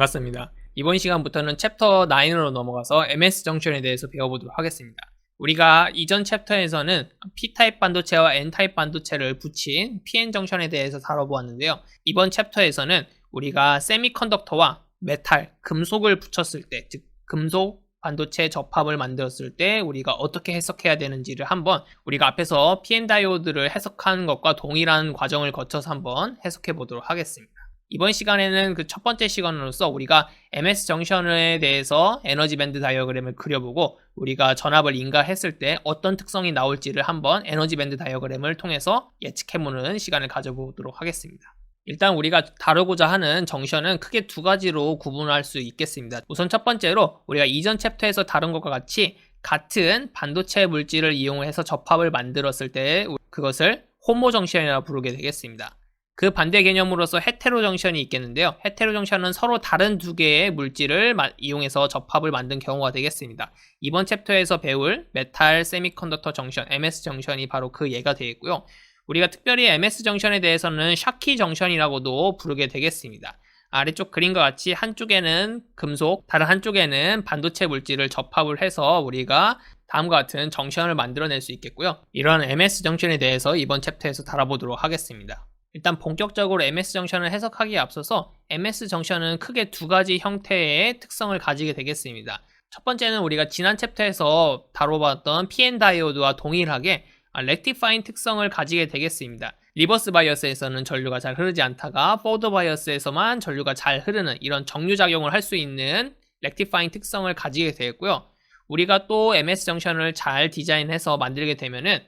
반갑습니다. 이번 시간부터는 챕터 9으로 넘어가서 MS 정션에 대해서 배워보도록 하겠습니다. 우리가 이전 챕터에서는 P타입 반도체와 N타입 반도체를 붙인 PN 정션에 대해서 다뤄보았는데요. 이번 챕터에서는 우리가 세미컨덕터와 메탈, 금속을 붙였을 때, 즉 금속 반도체 접합을 만들었을 때 우리가 어떻게 해석해야 되는지를 한번 우리가 앞에서 PN 다이오드를 해석한 것과 동일한 과정을 거쳐서 한번 해석해 보도록 하겠습니다. 이번 시간에는 그 첫 번째 시간으로서 우리가 MS 정션에 대해서 에너지 밴드 다이어그램을 그려보고 우리가 전압을 인가했을 때 어떤 특성이 나올지를 한번 에너지 밴드 다이어그램을 통해서 예측해보는 시간을 가져보도록 하겠습니다. 일단 우리가 다루고자 하는 정션은 크게 두 가지로 구분할 수 있겠습니다. 우선 첫 번째로 우리가 이전 챕터에서 다룬 것과 같이 같은 반도체 물질을 이용해서 접합을 만들었을 때 그것을 호모 정션이라 부르게 되겠습니다. 그 반대 개념으로서 헤테로 정션이 있겠는데요. 헤테로 정션은 서로 다른 두 개의 물질을 이용해서 접합을 만든 경우가 되겠습니다. 이번 챕터에서 배울 메탈 세미컨덕터 정션, MS 정션이 바로 그 예가 되겠고요. 우리가 특별히 MS 정션에 대해서는 샤키 정션이라고도 부르게 되겠습니다. 아래쪽 그림과 같이 한쪽에는 금속, 다른 한쪽에는 반도체 물질을 접합을 해서 우리가 다음과 같은 정션을 만들어낼 수 있겠고요. 이런 MS 정션에 대해서 이번 챕터에서 다뤄보도록 하겠습니다. 일단 본격적으로 MS 정션을 해석하기에 앞서서 MS 정션은 크게 두 가지 형태의 특성을 가지게 되겠습니다. 첫 번째는 우리가 지난 챕터에서 다뤄봤던 PN 다이오드와 동일하게 렉티파인 특성을 가지게 되겠습니다. 리버스 바이어스에서는 전류가 잘 흐르지 않다가 포드 바이어스에서만 전류가 잘 흐르는 이런 정류작용을 할 수 있는 렉티파인 특성을 가지게 되겠고요. 우리가 또 MS 정션을 잘 디자인해서 만들게 되면은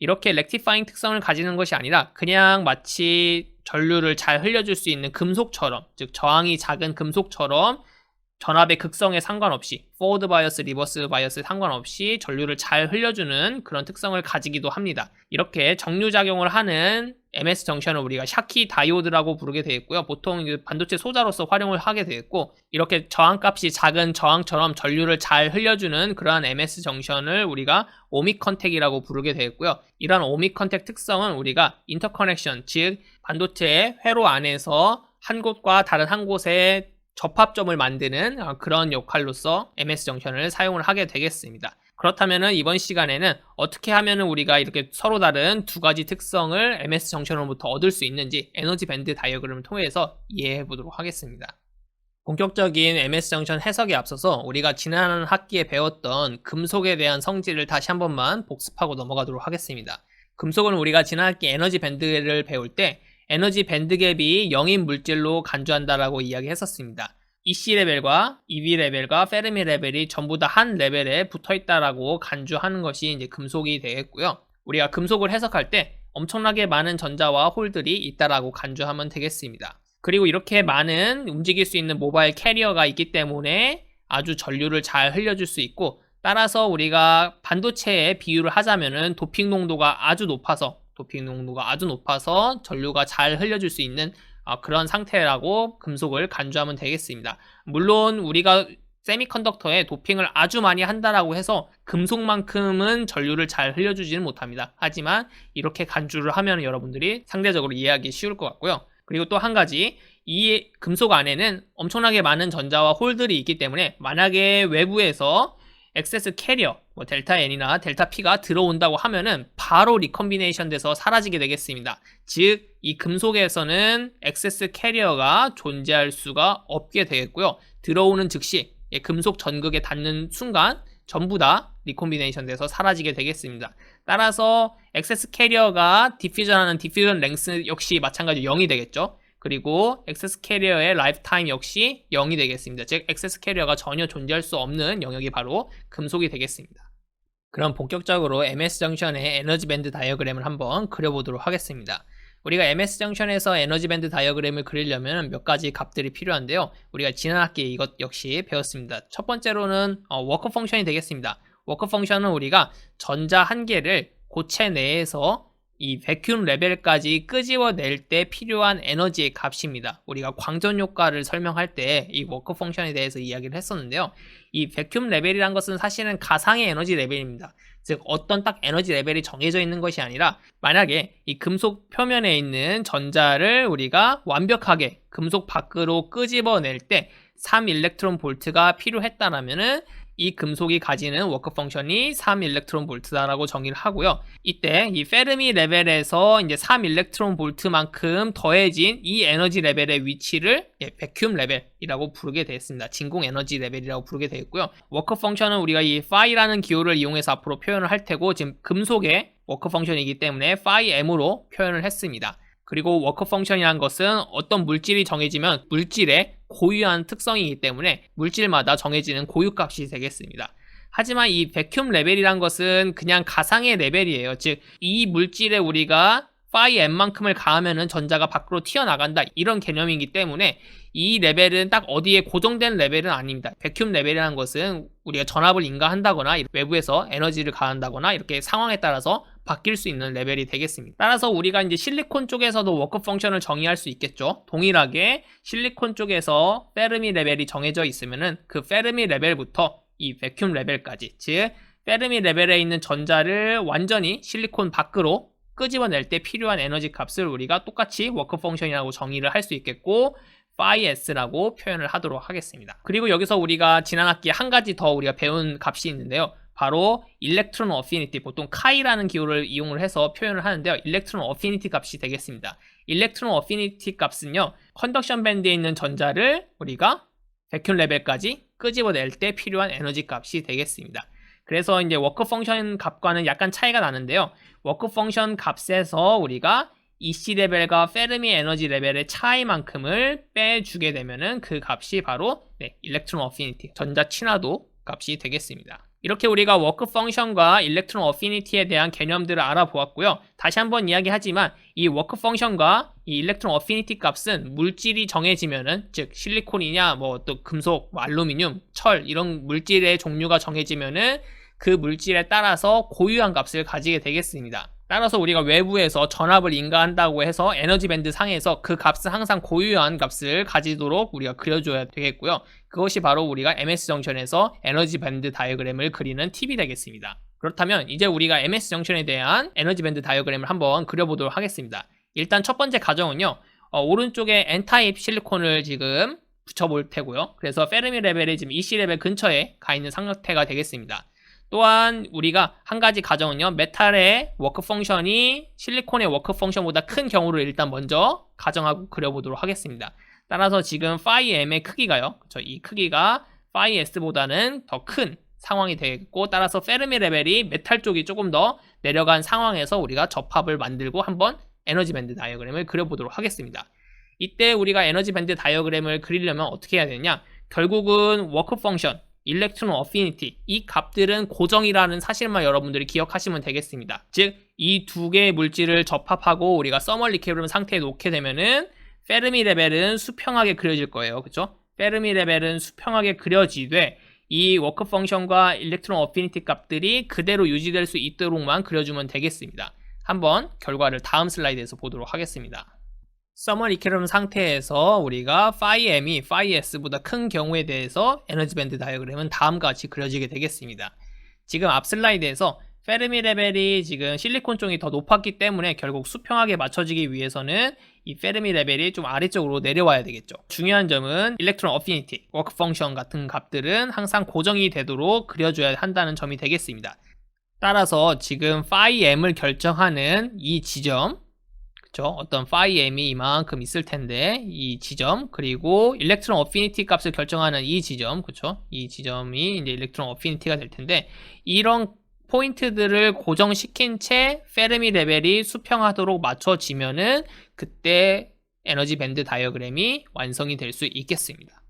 이렇게 렉티파잉 특성을 가지는 것이 아니라 그냥 마치 전류를 잘 흘려줄 수 있는 금속처럼 즉 저항이 작은 금속처럼 전압의 극성에 상관없이 포워드 바이어스, 리버스 바이어스 상관없이 전류를 잘 흘려주는 그런 특성을 가지기도 합니다. 이렇게 정류작용을 하는 MS 정션을 우리가 샤키 다이오드라고 부르게 되겠고요. 보통 반도체 소자로서 활용을 하게 되겠고 이렇게 저항값이 작은 저항처럼 전류를 잘 흘려주는 그러한 MS 정션을 우리가 오믹 컨택이라고 부르게 되겠고요. 이러한 오믹 컨택 특성은 우리가 인터커넥션 즉 반도체의 회로 안에서 한 곳과 다른 한 곳에 접합점을 만드는 어, 그런 역할로서 MS 정션을 사용을 하게 되겠습니다. 그렇다면 이번 시간에는 어떻게 하면 우리가 이렇게 서로 다른 두 가지 특성을 MS 정션으로부터 얻을 수 있는지 에너지 밴드 다이어그램을 통해서 이해해 보도록 하겠습니다. 본격적인 MS 정션 해석에 앞서서 우리가 지난 학기에 배웠던 금속에 대한 성질을 다시 한 번만 복습하고 넘어가도록 하겠습니다. 금속은 우리가 지난 학기 에너지 밴드를 배울 때 에너지 밴드 갭이 0인 물질로 간주한다라고 이야기했었습니다. EC 레벨과 EV 레벨과 페르미 레벨이 전부 다 한 레벨에 붙어 있다라고 간주하는 것이 이제 금속이 되겠고요. 우리가 금속을 해석할 때 엄청나게 많은 전자와 홀들이 있다라고 간주하면 되겠습니다. 그리고 이렇게 많은 움직일 수 있는 모바일 캐리어가 있기 때문에 아주 전류를 잘 흘려줄 수 있고 따라서 우리가 반도체에 비유를 하자면은 도핑 농도가 아주 높아서 도핑 농도가 아주 높아서 전류가 잘 흘려줄 수 있는 어, 그런 상태라고 금속을 간주하면 되겠습니다. 물론 우리가 세미컨덕터에 도핑을 아주 많이 한다라고 해서 금속만큼은 전류를 잘 흘려주지는 못합니다. 하지만 이렇게 간주를 하면 여러분들이 상대적으로 이해하기 쉬울 것 같고요. 그리고 또 한 가지 이 금속 안에는 엄청나게 많은 전자와 홀들이 있기 때문에 만약에 외부에서 액세스 캐리어 뭐 델타 N이나 델타 P가 들어온다고 하면은 바로 리컨비네이션 돼서 사라지게 되겠습니다. 즉 이 금속에서는 액세스 캐리어가 존재할 수가 없게 되겠고요. 들어오는 즉시 금속 전극에 닿는 순간 전부 다 리콤비네이션 돼서 사라지게 되겠습니다. 따라서 액세스 캐리어가 디퓨전하는 디퓨전 랭스 역시 마찬가지로 0이 되겠죠. 그리고 액세스 캐리어의 라이프 타임 역시 0이 되겠습니다. 즉 액세스 캐리어가 전혀 존재할 수 없는 영역이 바로 금속이 되겠습니다. 그럼 본격적으로 MS 정션의 에너지 밴드 다이어그램을 한번 그려보도록 하겠습니다. 우리가 MS 정션에서 에너지 밴드 다이어그램을 그리려면 몇 가지 값들이 필요한데요. 우리가 지난 학기에 이것 역시 배웠습니다. 첫 번째로는 어, 워커 펑션이 되겠습니다. 워커 펑션은 우리가 전자 한 개를 고체 내에서 이 베큐um 레벨까지 끄집어낼 때 필요한 에너지의 값입니다. 우리가 광전 효과를 설명할 때 이 워크 펑션에 대해서 이야기를 했었는데요. 이 베큐um 레벨이란 것은 사실은 가상의 에너지 레벨입니다. 즉 어떤 딱 에너지 레벨이 정해져 있는 것이 아니라 만약에 이 금속 표면에 있는 전자를 우리가 완벽하게 금속 밖으로 끄집어낼 때 3 일렉트론 볼트가 필요했다라면은 이 금속이 가지는 워크 펑션이 3 일렉트론 볼트다라고 정의를 하고요. 이때 이 페르미 레벨에서 이제 3 일렉트론 볼트만큼 더해진 이 에너지 레벨의 위치를 예, 베큐um 레벨이라고 부르게 되었습니다. 진공 에너지 레벨이라고 부르게 되었고요. 워크 펑션은 우리가 이 phi라는 기호를 이용해서 앞으로 표현을 할 테고 지금 금속의 워크 펑션이기 때문에 phi m으로 표현을 했습니다. 그리고 워크 펑션이란 것은 어떤 물질이 정해지면 물질의 고유한 특성이기 때문에 물질마다 정해지는 고유값이 되겠습니다. 하지만 이 베큐um 레벨이란 것은 그냥 가상의 레벨이에요. 즉, 이 물질에 우리가 phi m만큼을 가하면은 전자가 밖으로 튀어나간다. 이런 개념이기 때문에 이 레벨은 딱 어디에 고정된 레벨은 아닙니다. 베큐um 레벨이라는 것은 우리가 전압을 인가한다거나 외부에서 에너지를 가한다거나 이렇게 상황에 따라서 바뀔 수 있는 레벨이 되겠습니다. 따라서 우리가 이제 실리콘 쪽에서도 워크 펑션을 정의할 수 있겠죠. 동일하게 실리콘 쪽에서 페르미 레벨이 정해져 있으면은 그 페르미 레벨부터 이 베큐um 레벨까지 즉 페르미 레벨에 있는 전자를 완전히 실리콘 밖으로 끄집어낼 때 필요한 에너지 값을 우리가 똑같이 워크 펑션이라고 정의를 할 수 있겠고 phi s라고 표현을 하도록 하겠습니다. 그리고 여기서 우리가 지난 학기에 한 가지 더 우리가 배운 값이 있는데요. 바로 일렉트론 어피니티 보통 카이라는 기호를 이용을 해서 표현을 하는데요. 일렉트론 어피니티 값이 되겠습니다. 일렉트론 어피니티 값은요. 컨덕션 밴드에 있는 전자를 우리가 백큐 레벨까지 끄집어낼 때 필요한 에너지 값이 되겠습니다. 그래서 이제 워크 펑션 값과는 약간 차이가 나는데요. 워크 펑션 값에서 우리가 EC 레벨과 페르미 에너지 레벨의 차이만큼을 빼주게 되면은 그 값이 바로 네, 일렉트론 어피니티 전자 친화도 값이 되겠습니다. 이렇게 우리가 워크 펑션과 일렉트론 어피니티에 대한 개념들을 알아보았고요. 다시 한번 이야기하지만 이 워크 펑션과 이 일렉트론 어피니티 값은 물질이 정해지면은 즉 실리콘이냐 뭐 또 금속, 뭐 알루미늄, 철 이런 물질의 종류가 정해지면은 그 물질에 따라서 고유한 값을 가지게 되겠습니다. 따라서 우리가 외부에서 전압을 인가한다고 해서 에너지 밴드 상에서 그 값은 항상 고유한 값을 가지도록 우리가 그려줘야 되겠고요. 그것이 바로 우리가 MS 정션에서 에너지 밴드 다이어그램을 그리는 팁이 되겠습니다. 그렇다면 이제 우리가 MS 정션에 대한 에너지 밴드 다이어그램을 한번 그려보도록 하겠습니다. 일단 첫 번째 가정은요. 어, 오른쪽에 N타입 실리콘을 지금 붙여볼 테고요. 그래서 페르미 레벨이 지금 EC 레벨 근처에 가 있는 상태가 되겠습니다. 또한 우리가 한 가지 가정은요. 메탈의 워크 펑션이 실리콘의 워크 펑션보다 큰 경우를 일단 먼저 가정하고 그려보도록 하겠습니다. 따라서 지금 phi m의 크기가요. 그렇죠? 이 크기가 phi s보다는 더 큰 상황이 되겠고 따라서 페르미 레벨이 메탈 쪽이 조금 더 내려간 상황에서 우리가 접합을 만들고 한번 에너지 밴드 다이어그램을 그려보도록 하겠습니다. 이때 우리가 에너지 밴드 다이어그램을 그리려면 어떻게 해야 되냐? 결국은 워크 펑션 일렉트론 어피니티 이 값들은 고정이라는 사실만 여러분들이 기억하시면 되겠습니다. 즉 이 두 개의 물질을 접합하고 우리가 서멀 리케브럼 상태에 놓게 되면은 페르미 레벨은 수평하게 그려질 거예요. 그렇죠? 페르미 레벨은 수평하게 그려지되 이 워크 펑션과 일렉트론 어피니티 값들이 그대로 유지될 수 있도록만 그려주면 되겠습니다. 한번 결과를 다음 슬라이드에서 보도록 하겠습니다. 서머 이케럼 상태에서 우리가 phi m이 phi s보다 큰 경우에 대해서 에너지 밴드 다이어그램은 다음과 같이 그려지게 되겠습니다. 지금 앞 슬라이드에서 페르미 레벨이 지금 실리콘 쪽이 더 높았기 때문에 결국 수평하게 맞춰지기 위해서는 이 페르미 레벨이 좀 아래쪽으로 내려와야 되겠죠. 중요한 점은 일렉트론 어피니티, 워크 펑션 같은 값들은 항상 고정이 되도록 그려줘야 한다는 점이 되겠습니다. 따라서 지금 phi m을 결정하는 이 지점 그쵸? 어떤 phi m이 이만큼 있을 텐데 이 지점 그리고 일렉트론 어피니티 값을 결정하는 이 지점 그쵸? 이 지점이 이제 일렉트론 어피니티가 될 텐데 이런 포인트들을 고정시킨 채 페르미 레벨이 수평하도록 맞춰지면은 그때 에너지 밴드 다이어그램이 완성이 될 수 있겠습니다.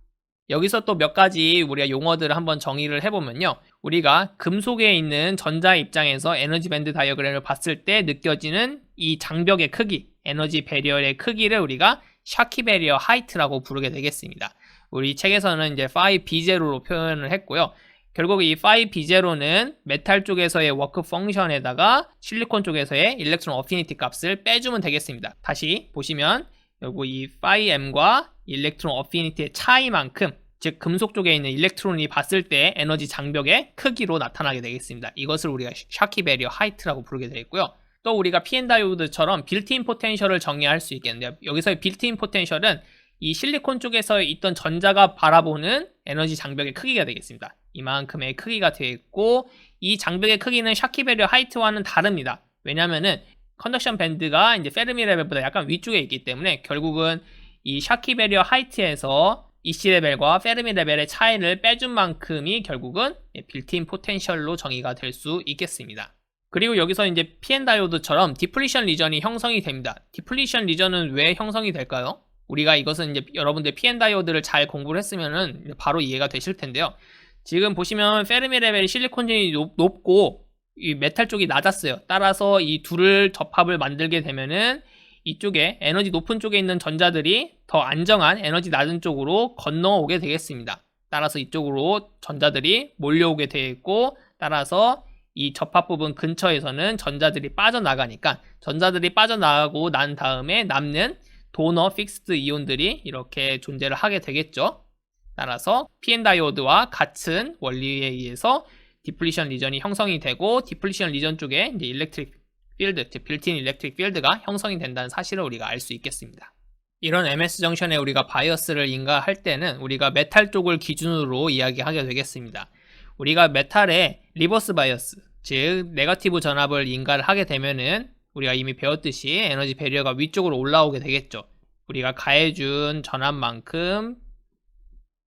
여기서 또 몇 가지 우리가 용어들을 한번 정의를 해보면요. 우리가 금속에 있는 전자 입장에서 에너지 밴드 다이어그램을 봤을 때 느껴지는 이 장벽의 크기, 에너지 배리어의 크기를 우리가 샤키 배리어 하이트라고 부르게 되겠습니다. 우리 책에서는 이제 5B0로 표현을 했고요. 결국 이 5B0는 메탈 쪽에서의 워크 펑션에다가 실리콘 쪽에서의 일렉트론 어피니티 값을 빼주면 되겠습니다. 다시 보시면 요거 이 5M과 일렉트론 어피니티의 차이만큼 즉 금속 쪽에 있는 일렉트론이 봤을 때 에너지 장벽의 크기로 나타나게 되겠습니다. 이것을 우리가 샤키 배리어 하이트라고 부르게 되겠고요. 또 우리가 PN 다이오드처럼 빌트인 포텐셜을 정의할 수 있겠는데요. 여기서의 빌트인 포텐셜은 이 실리콘 쪽에서 있던 전자가 바라보는 에너지 장벽의 크기가 되겠습니다. 이만큼의 크기가 되어 있고 이 장벽의 크기는 샤키 베리어 하이트와는 다릅니다. 왜냐면은 컨덕션 밴드가 이제 페르미 레벨보다 약간 위쪽에 있기 때문에 결국은 이 샤키 베리어 하이트에서 EC 레벨과 페르미 레벨의 차이를 빼준 만큼이 결국은 빌트인 포텐셜로 정의가 될 수 있겠습니다. 그리고 여기서 이제 PN 다이오드처럼 디플리션 리전이 형성이 됩니다. 디플리션 리전은 왜 형성이 될까요? 우리가 이것은 이제 여러분들 PN 다이오드를 잘 공부를 했으면은 바로 이해가 되실 텐데요. 지금 보시면 페르미 레벨 실리콘진이 높, 고 이 메탈 쪽이 낮았어요. 따라서 이 둘을 접합을 만들게 되면은 이쪽에 에너지 높은 쪽에 있는 전자들이 더 안정한 에너지 낮은 쪽으로 건너오게 되겠습니다. 따라서 이쪽으로 전자들이 몰려오게 되어 있고 따라서 이 접합 부분 근처에서는 전자들이 빠져나가니까 전자들이 빠져나가고 난 다음에 남는 도너 픽스드 이온들이 이렇게 존재를 하게 되겠죠. 따라서 PN 다이오드와 같은 원리에 의해서 디플리션 리전이 형성이 되고 디플리션 리전 쪽에 이제 일렉트릭 필드, 빌트인 일렉트릭 필드가 형성이 된다는 사실을 우리가 알 수 있겠습니다. 이런 MS 정션에 우리가 바이어스를 인가할 때는 우리가 메탈 쪽을 기준으로 이야기하게 되겠습니다. 우리가 메탈에 리버스 바이어스, 즉 네거티브 전압을 인가를 하게 되면은 우리가 이미 배웠듯이 에너지 배리어가 위쪽으로 올라오게 되겠죠. 우리가 가해준 전압만큼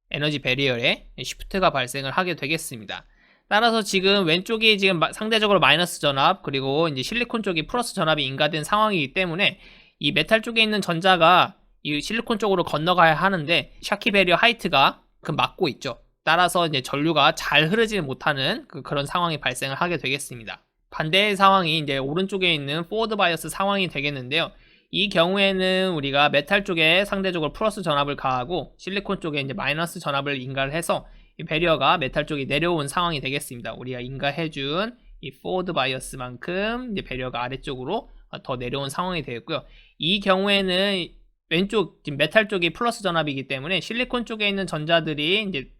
에너지 배리어에 시프트가 발생을 하게 되겠습니다. 따라서 지금 왼쪽이 지금 상대적으로 마이너스 전압 그리고 이제 실리콘 쪽이 플러스 전압이 인가된 상황이기 때문에 이 메탈 쪽에 있는 전자가 이 실리콘 쪽으로 건너가야 하는데 샤키 배리어 하이트가 그 막고 있죠. 따라서 이제 전류가 잘 흐르지 못하는 그 그런 상황이 발생을 하게 되겠습니다. 반대의 상황이 이제 오른쪽에 있는 포워드 바이어스 상황이 되겠는데요. 이 경우에는 우리가 메탈 쪽에 상대적으로 플러스 전압을 가하고 실리콘 쪽에 이제 마이너스 전압을 인가를 해서 이 배리어가 메탈 쪽이 내려온 상황이 되겠습니다. 우리가 인가해준 이 포워드 바이어스만큼 이제 배리어가 아래쪽으로 더 내려온 상황이 되겠고요. 이 경우에는 왼쪽 지금 메탈 쪽이 플러스 전압이기 때문에 실리콘 쪽에 있는 전자들이 이제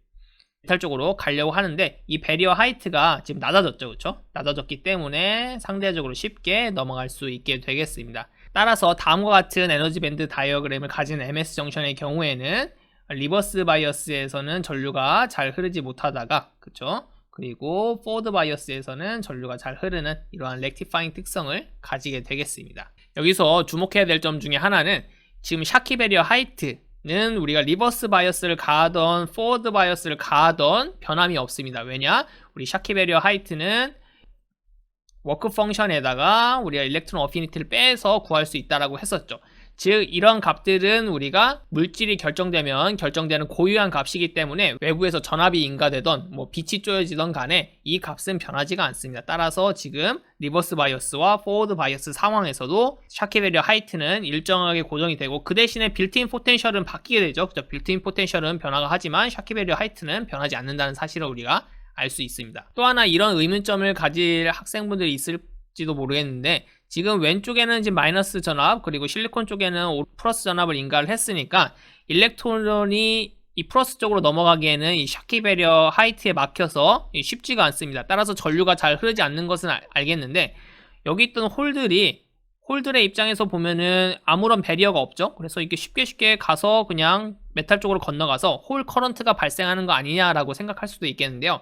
메탈 쪽으로 가려고 하는데 이 배리어 하이트가 지금 낮아졌죠, 그렇죠? 낮아졌기 때문에 상대적으로 쉽게 넘어갈 수 있게 되겠습니다. 따라서 다음과 같은 에너지 밴드 다이어그램을 가진 MS 정션의 경우에는 리버스 바이어스에서는 전류가 잘 흐르지 못하다가 그쵸? 그리고 포드 바이어스에서는 전류가 잘 흐르는 이러한 렉티파잉 특성을 가지게 되겠습니다. 여기서 주목해야 될 점 중에 하나는 지금 샤키 베리어 하이트 는 우리가 리버스 바이어스를 가하던 포워드 바이어스를 가하던 변함이 없습니다. 왜냐? 우리 샤키 베리어 하이트는 워크 펑션에다가 우리가 일렉트론 어피니티를 빼서 구할 수 있다라고 했었죠. 즉 이런 값들은 우리가 물질이 결정되면 결정되는 고유한 값이기 때문에 외부에서 전압이 인가되던 뭐 빛이 쪼여지던 간에 이 값은 변하지가 않습니다. 따라서 지금 리버스 바이어스와 포워드 바이어스 상황에서도 샤키 베리어 하이트는 일정하게 고정이 되고 그 대신에 빌트인 포텐셜은 바뀌게 되죠. 그죠? 빌트인 포텐셜은 변화가 하지만 샤키 베리어 하이트는 변하지 않는다는 사실을 우리가 알 수 있습니다. 또 하나 이런 의문점을 가질 학생분들이 있을 지도 모르겠는데 지금 왼쪽에는 지금 마이너스 전압 그리고 실리콘 쪽에는 플러스 전압을 인가를 했으니까 일렉트론이 이 플러스 쪽으로 넘어가기에는 이 샤키 베리어 하이트에 막혀서 쉽지가 않습니다. 따라서 전류가 잘 흐르지 않는 것은 알 겠는데 여기 있던 홀들이 홀들의 입장에서 보면은 아무런 배리어가 없죠. 그래서 이게 쉽게 쉽게 가서 그냥 메탈 쪽으로 건너가서 홀 커런트가 발생하는 거 아니냐라고 생각할 수도 있겠는데요.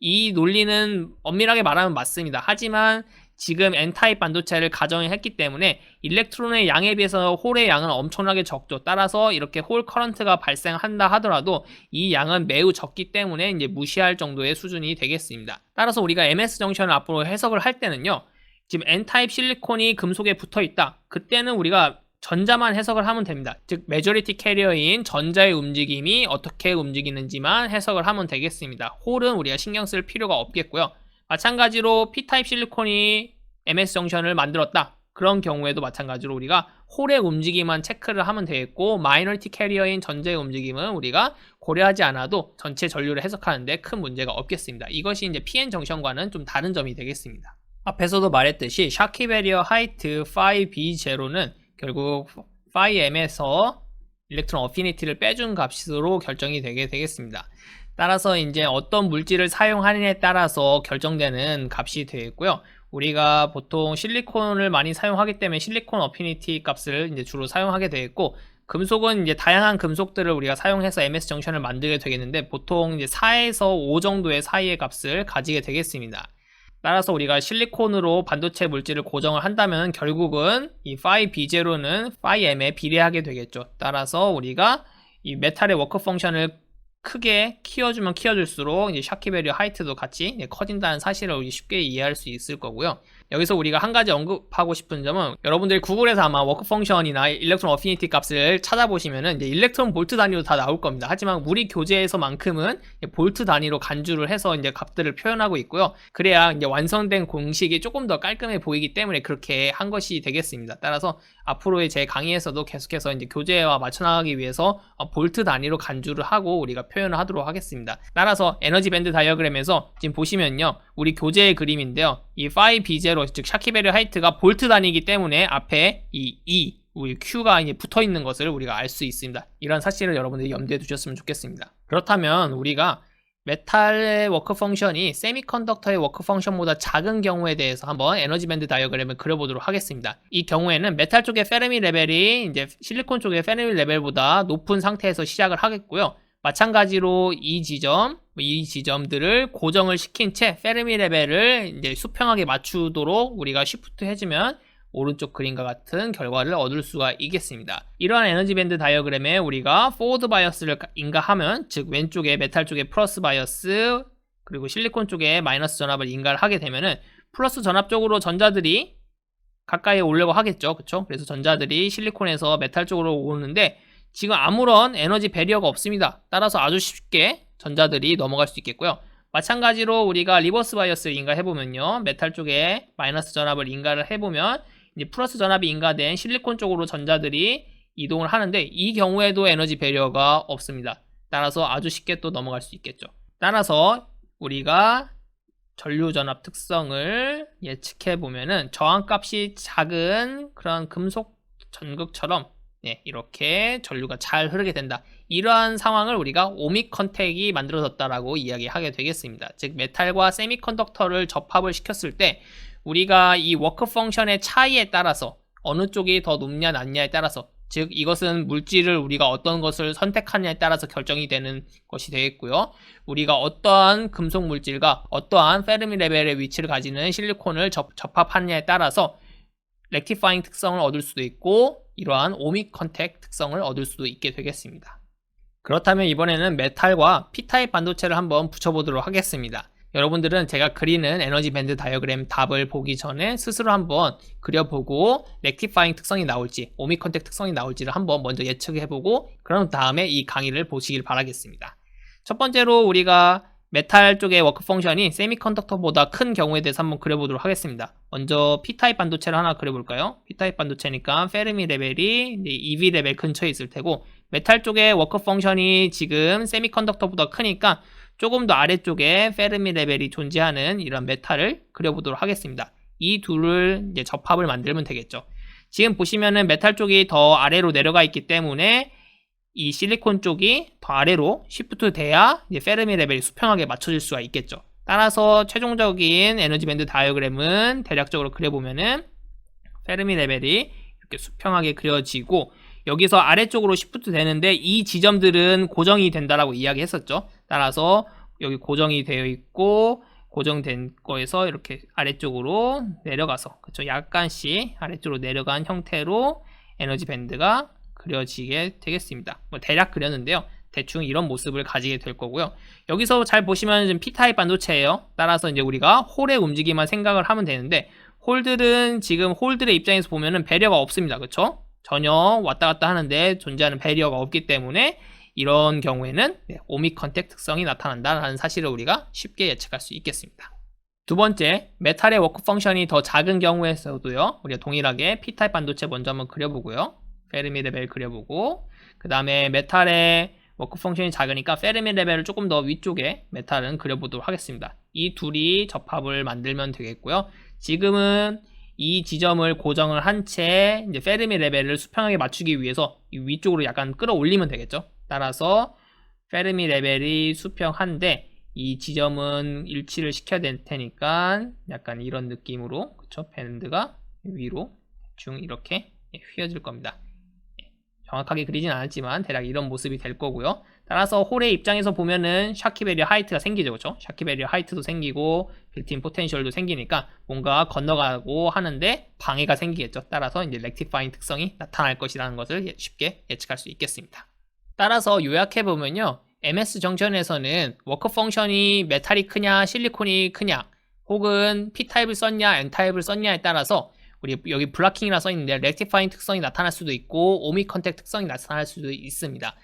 이 논리는 엄밀하게 말하면 맞습니다. 하지만 지금 N타입 반도체를 가정했기 때문에 일렉트론의 양에 비해서 홀의 양은 엄청나게 적죠. 따라서 이렇게 홀 커런트가 발생한다 하더라도 이 양은 매우 적기 때문에 이제 무시할 정도의 수준이 되겠습니다. 따라서 우리가 MS 정션을 앞으로 해석을 할 때는요. 지금 N타입 실리콘이 금속에 붙어 있다. 그때는 우리가 전자만 해석을 하면 됩니다. 즉 메조리티 캐리어인 전자의 움직임이 어떻게 움직이는지만 해석을 하면 되겠습니다. 홀은 우리가 신경 쓸 필요가 없겠고요. 마찬가지로 P타입 실리콘이 MS 정션을 만들었다. 그런 경우에도 마찬가지로 우리가 홀의 움직임만 체크를 하면 되겠고 마이너리티 캐리어인 전자의 움직임은 우리가 고려하지 않아도 전체 전류를 해석하는데 큰 문제가 없겠습니다. 이것이 이제 PN 정션과는 좀 다른 점이 되겠습니다. 앞에서도 말했듯이 샤키 베리어 하이트 5B0는 결국 5M에서 일렉트론 어피니티를 빼준 값으로 결정이 되게 되겠습니다. 따라서 이제 어떤 물질을 사용하느냐에 따라서 결정되는 값이 되겠고요. 우리가 보통 실리콘을 많이 사용하기 때문에 실리콘 어피니티 값을 이제 주로 사용하게 되겠고 금속은 이제 다양한 금속들을 우리가 사용해서 MS 정션을 만들게 되겠는데 보통 이제 4에서 5 정도의 사이의 값을 가지게 되겠습니다. 따라서 우리가 실리콘으로 반도체 물질을 고정을 한다면 결국은 이 phi b0는 phi m에 비례하게 되겠죠. 따라서 우리가 이 메탈의 워크 펑션을 크게 키워주면 키워줄수록 이제 샤키 베리어 하이트도 같이 커진다는 사실을 쉽게 이해할 수 있을 거고요. 여기서 우리가 한 가지 언급하고 싶은 점은 여러분들이 구글에서 아마 워크 펑션이나 일렉트론 어피니티 값을 찾아보시면은 이제 일렉트론 볼트 단위로 다 나올 겁니다. 하지만 우리 교재에서만큼은 볼트 단위로 간주를 해서 이제 값들을 표현하고 있고요. 그래야 이제 완성된 공식이 조금 더 깔끔해 보이기 때문에 그렇게 한 것이 되겠습니다. 따라서 앞으로의 제 강의에서도 계속해서 이제 교재와 맞춰 나가기 위해서 어, 볼트 단위로 간주를 하고 우리가 표현을 하도록 하겠습니다. 따라서 에너지 밴드 다이어그램에서 지금 보시면요. 우리 교재의 그림인데요. 이 5B0 즉 샤키베리 하이트가 볼트 단위이기 때문에 앞에 이 E 우리 Q가 이제 붙어 있는 것을 우리가 알 수 있습니다. 이런 사실을 여러분들이 염두에 두셨으면 좋겠습니다. 그렇다면 우리가 메탈의 워크 펑션이 세미컨덕터의 워크 펑션보다 작은 경우에 대해서 한번 에너지 밴드 다이어그램을 그려보도록 하겠습니다. 이 경우에는 메탈 쪽의 페르미 레벨이 이제 실리콘 쪽의 페르미 레벨보다 높은 상태에서 시작을 하겠고요. 마찬가지로 이 지점, 이 지점들을 고정을 시킨 채 페르미 레벨을 이제 수평하게 맞추도록 우리가 쉬프트 해주면 오른쪽 그림과 같은 결과를 얻을 수가 있겠습니다. 이러한 에너지 밴드 다이어그램에 우리가 포워드 바이어스를 인가하면 즉 왼쪽에 메탈 쪽에 플러스 바이어스 그리고 실리콘 쪽에 마이너스 전압을 인가를 하게 되면은 플러스 전압 쪽으로 전자들이 가까이 오려고 하겠죠. 그쵸? 그래서 전자들이 실리콘에서 메탈 쪽으로 오는데 지금 아무런 에너지 배리어가 없습니다. 따라서 아주 쉽게 전자들이 넘어갈 수 있겠고요. 마찬가지로 우리가 리버스 바이어스를 인가해보면요. 메탈 쪽에 마이너스 전압을 인가를 해보면 이제 플러스 전압이 인가된 실리콘 쪽으로 전자들이 이동을 하는데 이 경우에도 에너지 배리어가 없습니다. 따라서 아주 쉽게 또 넘어갈 수 있겠죠. 따라서 우리가 전류 전압 특성을 예측해 보면은 저항값이 작은 그런 금속 전극처럼 네, 이렇게 전류가 잘 흐르게 된다. 이러한 상황을 우리가 오믹 컨택이 만들어졌다라고 이야기하게 되겠습니다. 즉 메탈과 세미컨덕터를 접합을 시켰을 때 우리가 이 워크 펑션의 차이에 따라서 어느 쪽이 더 높냐 낮냐에 따라서 즉 이것은 물질을 우리가 어떤 것을 선택하냐에 따라서 결정이 되는 것이 되겠고요. 우리가 어떠한 금속 물질과 어떠한 페르미 레벨의 위치를 가지는 실리콘을 접, 접합하느냐에 따라서 렉티파잉 특성을 얻을 수도 있고 이러한 오믹 컨택 특성을 얻을 수도 있게 되겠습니다. 그렇다면 이번에는 메탈과 P타입 반도체를 한번 붙여보도록 하겠습니다. 여러분들은 제가 그리는 에너지 밴드 다이어그램 답을 보기 전에 스스로 한번 그려보고 렉티파잉 특성이 나올지 오미 컨택 특성이 나올지를 한번 먼저 예측해보고 그런 다음에 이 강의를 보시길 바라겠습니다. 첫 번째로 우리가 메탈 쪽의 워크 펑션이 세미컨덕터보다 큰 경우에 대해서 한번 그려보도록 하겠습니다. 먼저 P타입 반도체를 하나 그려볼까요? P타입 반도체니까 페르미 레벨이 EV 레벨 근처에 있을 테고 메탈 쪽의 워크 펑션이 지금 세미컨덕터보다 크니까 조금 더 아래쪽에 페르미 레벨이 존재하는 이런 메탈을 그려보도록 하겠습니다. 이 둘을 이제 접합을 만들면 되겠죠. 지금 보시면은 메탈 쪽이 더 아래로 내려가 있기 때문에 이 실리콘 쪽이 더 아래로 시프트 돼야 이제 페르미 레벨이 수평하게 맞춰질 수가 있겠죠. 따라서 최종적인 에너지 밴드 다이어그램은 대략적으로 그려보면은 페르미 레벨이 이렇게 수평하게 그려지고 여기서 아래쪽으로 시프트 되는데 이 지점들은 고정이 된다라고 이야기했었죠. 따라서 여기 고정이 되어 있고 고정된 거에서 이렇게 아래쪽으로 내려가서 그렇죠. 약간씩 아래쪽으로 내려간 형태로 에너지 밴드가 그려지게 되겠습니다. 뭐 대략 그렸는데요. 대충 이런 모습을 가지게 될 거고요. 여기서 잘 보시면 지금 P타입 반도체예요. 따라서 이제 우리가 홀의 움직임만 생각을 하면 되는데 홀들은 지금 홀들의 입장에서 보면은 배려가 없습니다. 그렇죠? 전혀 왔다 갔다 하는데 존재하는 배리어가 없기 때문에 이런 경우에는 네, 오미 컨택 특성이 나타난다는 사실을 우리가 쉽게 예측할 수 있겠습니다. 두 번째, 메탈의 워크 펑션이 더 작은 경우에서도요, 우리가 동일하게 P타입 반도체 먼저 한번 그려보고요. 페르미 레벨 그려보고 그 다음에 메탈의 워크 펑션이 작으니까 페르미 레벨을 조금 더 위쪽에 메탈은 그려보도록 하겠습니다. 이 둘이 접합을 만들면 되겠고요. 지금은 이 지점을 고정을 한 채 이제 페르미 레벨을 수평하게 맞추기 위해서 위쪽으로 약간 끌어올리면 되겠죠. 따라서 페르미 레벨이 수평한데 이 지점은 일치를 시켜야 될 테니까 약간 이런 느낌으로 그쵸 밴드가 위로 대충 이렇게 휘어질 겁니다. 정확하게 그리진 않았지만 대략 이런 모습이 될 거고요. 따라서 홀의 입장에서 보면은 샤키 베리어 하이트가 생기죠, 그렇죠? 샤키 베리어 하이트도 생기고 빌트인 포텐셜도 생기니까 뭔가 건너가고 하는데 방해가 생기겠죠. 따라서 이제 렉티파잉 특성이 나타날 것이라는 것을 예- 쉽게 예측할 수 있겠습니다. 따라서 요약해 보면요. MS 정션에서는 워크 펑션이 메탈이 크냐, 실리콘이 크냐, 혹은 P 타입을 썼냐, N 타입을 썼냐에 따라서 우리 여기 블락킹이라 써 있는데 렉티파잉 특성이 나타날 수도 있고 오미 컨택 특성이 나타날 수도 있습니다.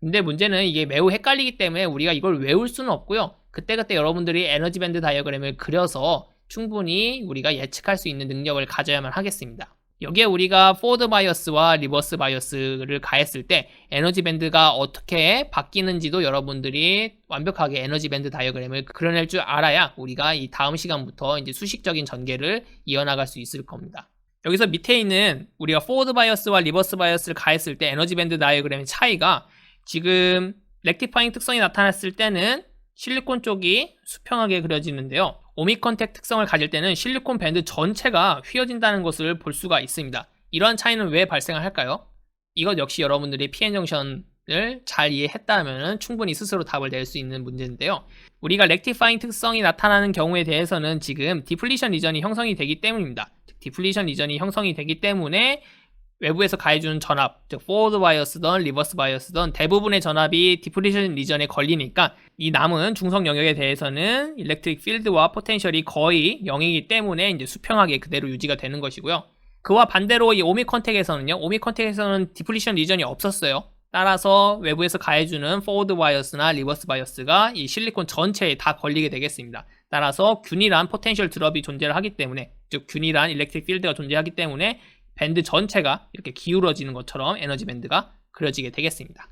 근데 문제는 이게 매우 헷갈리기 때문에 우리가 이걸 외울 수는 없고요. 그때그때 여러분들이 에너지 밴드 다이어그램을 그려서 충분히 우리가 예측할 수 있는 능력을 가져야만 하겠습니다. 여기에 우리가 포워드 바이어스와 리버스 바이어스를 가했을 때 에너지 밴드가 어떻게 바뀌는지도 여러분들이 완벽하게 에너지 밴드 다이어그램을 그려낼 줄 알아야 우리가 이 다음 시간부터 이제 수식적인 전개를 이어나갈 수 있을 겁니다. 여기서 밑에 있는 우리가 포워드 바이어스와 리버스 바이어스를 가했을 때 에너지 밴드 다이어그램의 차이가 지금 렉티파잉 특성이 나타났을 때는 실리콘 쪽이 수평하게 그려지는데요. 오미 컨택 특성을 가질 때는 실리콘 밴드 전체가 휘어진다는 것을 볼 수가 있습니다. 이러한 차이는 왜 발생을 할까요? 이것 역시 여러분들이 PN 정션을 잘 이해했다면 충분히 스스로 답을 낼 수 있는 문제인데요. 우리가 렉티파잉 특성이 나타나는 경우에 대해서는 지금 디플리션 리전이 형성이 되기 때문입니다. 즉, 디플리션 리전이 형성이 되기 때문에 외부에서 가해주는 전압, 즉 포워드 바이어스든 리버스 바이어스든 대부분의 전압이 디플리션 리전에 걸리니까 이 남은 중성 영역에 대해서는 일렉트릭 필드와 포텐셜이 거의 0이기 때문에 이제 수평하게 그대로 유지가 되는 것이고요. 그와 반대로 이 오미 컨택에서는요. 오미 컨택에서는 디플리션 리전이 없었어요. 따라서 외부에서 가해주는 포워드 바이어스나 리버스 바이어스가 이 실리콘 전체에 다 걸리게 되겠습니다. 따라서 균일한 포텐셜 드롭이 존재를 하기 때문에 즉 균일한 일렉트릭 필드가 존재하기 때문에 밴드 전체가 이렇게 기울어지는 것처럼 에너지 밴드가 그려지게 되겠습니다.